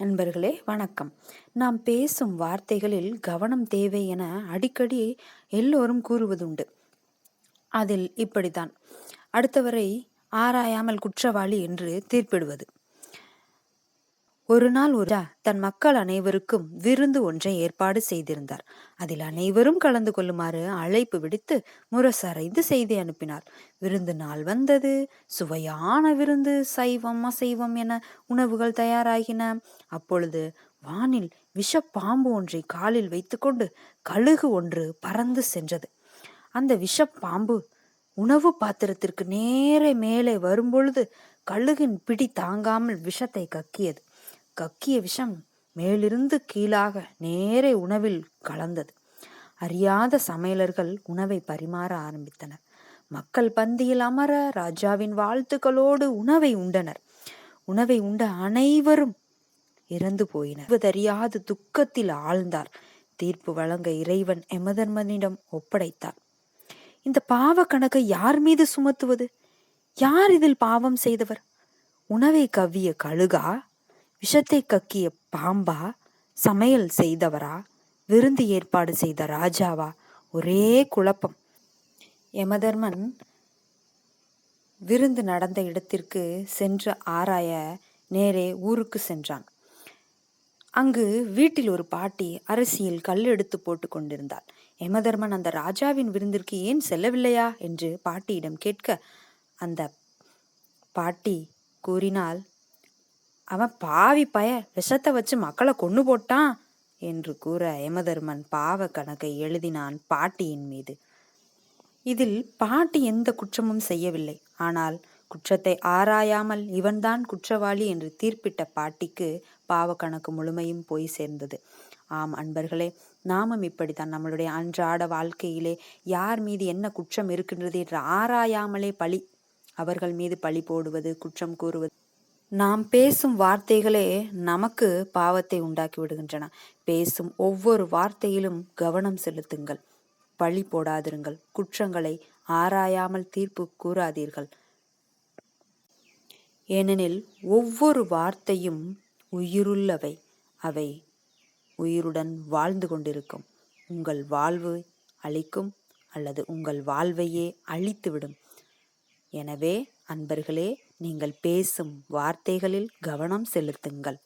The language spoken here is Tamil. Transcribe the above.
நண்பர்களே வணக்கம். நாம் பேசும் வார்த்தைகளில் கவனம் தேவை என அடிக்கடி எல்லோரும் கூறுவதுண்டு. அதில் இப்படித்தான். அடுத்தவரை ஆராயாமல் குற்றவாளி என்று தீர்ப்பிடுவது. ஒரு நாள் ஒரு தன் மக்கள் அனைவருக்கும் விருந்து ஒன்றை ஏற்பாடு செய்திருந்தார். அதில் அனைவரும் கலந்து கொள்ளுமாறு அழைப்பு விடுத்து முரசறைந்து செய்தி அனுப்பினார். விருந்து நாள் வந்தது. சுவையான விருந்து சைவம் அசைவம் என உணவுகள் தயாராகின. அப்பொழுது வானில் விஷ பாம்பு ஒன்றை காலில் வைத்துக்கொண்டு கழுகு ஒன்று பறந்து சென்றது. அந்த விஷ பாம்பு உணவு பாத்திரத்திற்கு நேரே மேலே வரும்பொழுது கழுகின் பிடி தாங்காமல் விஷத்தை கக்கியது. கக்கிய விஷம் மேலிருந்து கீழாக நேரே உணவில் கலந்தது. அறியாத சமையலர்கள் உணவை பரிமாற ஆரம்பித்தனர். மக்கள் பந்தியில் அமர ராஜாவின் வாழ்த்துக்களோடு உணவை உண்டனர். உணவை உண்ட அனைவரும் இறந்து போயினர். அறியாது துக்கத்தில் ஆழ்ந்தார். தீர்ப்பு வழங்க இறைவன் எமதர்மனிடம் ஒப்படைத்தார். இந்த பாவ கணக்கை யார் மீது சுமத்துவது? யார் இதில் பாவம் செய்தவர்? உணவை கவ்விய கழுகா? விஷத்தை கக்கிய பாம்பா சமையல் செய்தவரா? விருந்து ஏற்பாடு செய்த ராஜாவா? ஒரே குழப்பம். யமதர்மன் விருந்து நடந்த இடத்திற்கு சென்று ஆராய நேரே ஊருக்கு சென்றான். அங்கு வீட்டில் ஒரு பாட்டி அரசியல் கல் எடுத்து போட்டு கொண்டிருந்தாள். யமதர்மன் அந்த ராஜாவின் விருந்திற்கு ஏன் செல்லவில்லையா? என்று பாட்டியிடம் கேட்க அந்த பாட்டி கூறினால் அவன் பாவி பய விஷத்தை வச்சு மக்களை கொண்டு போட்டான் என்று கூற யமதர்மன் பாவ கணக்கை எழுதினான் பாட்டியின் மீது. இதில் பாட்டி எந்த குற்றமும் செய்யவில்லை. ஆனால் குற்றத்தை ஆராயாமல் இவன்தான் குற்றவாளி என்று தீர்ப்பிட்ட பாட்டிக்கு பாவ கணக்கு முழுமையும் போய் சேர்ந்தது. ஆம் அன்பர்களே நாமும் இப்படித்தான் நம்மளுடைய அன்றாட வாழ்க்கையிலே யார் மீது என்ன குற்றம் இருக்கின்றது என்று ஆராயாமலே பழி. அவர்கள் மீது பழி போடுவது குற்றம் கூறுவது நாம் பேசும் வார்த்தைகளே நமக்கு பாவத்தை உண்டாக்கி விடுகின்றன. பேசும் ஒவ்வொரு வார்த்தையிலும் கவனம் செலுத்துங்கள். பழி போடாதிருங்கள். குற்றங்களை ஆராயாமல் தீர்ப்பு கூறாதீர்கள். ஏனெனில் ஒவ்வொரு வார்த்தையும் உயிருள்ளவை. அவை உயிருடன் வாழ்ந்து கொண்டிருக்கும். உங்கள் வாழ்வு அழிக்கும் அல்லது உங்கள் வாழ்வையே அழித்துவிடும். எனவே அன்பர்களே நீங்கள் பேசும் வார்த்தைகளில் கவனம் செலுத்துங்கள்.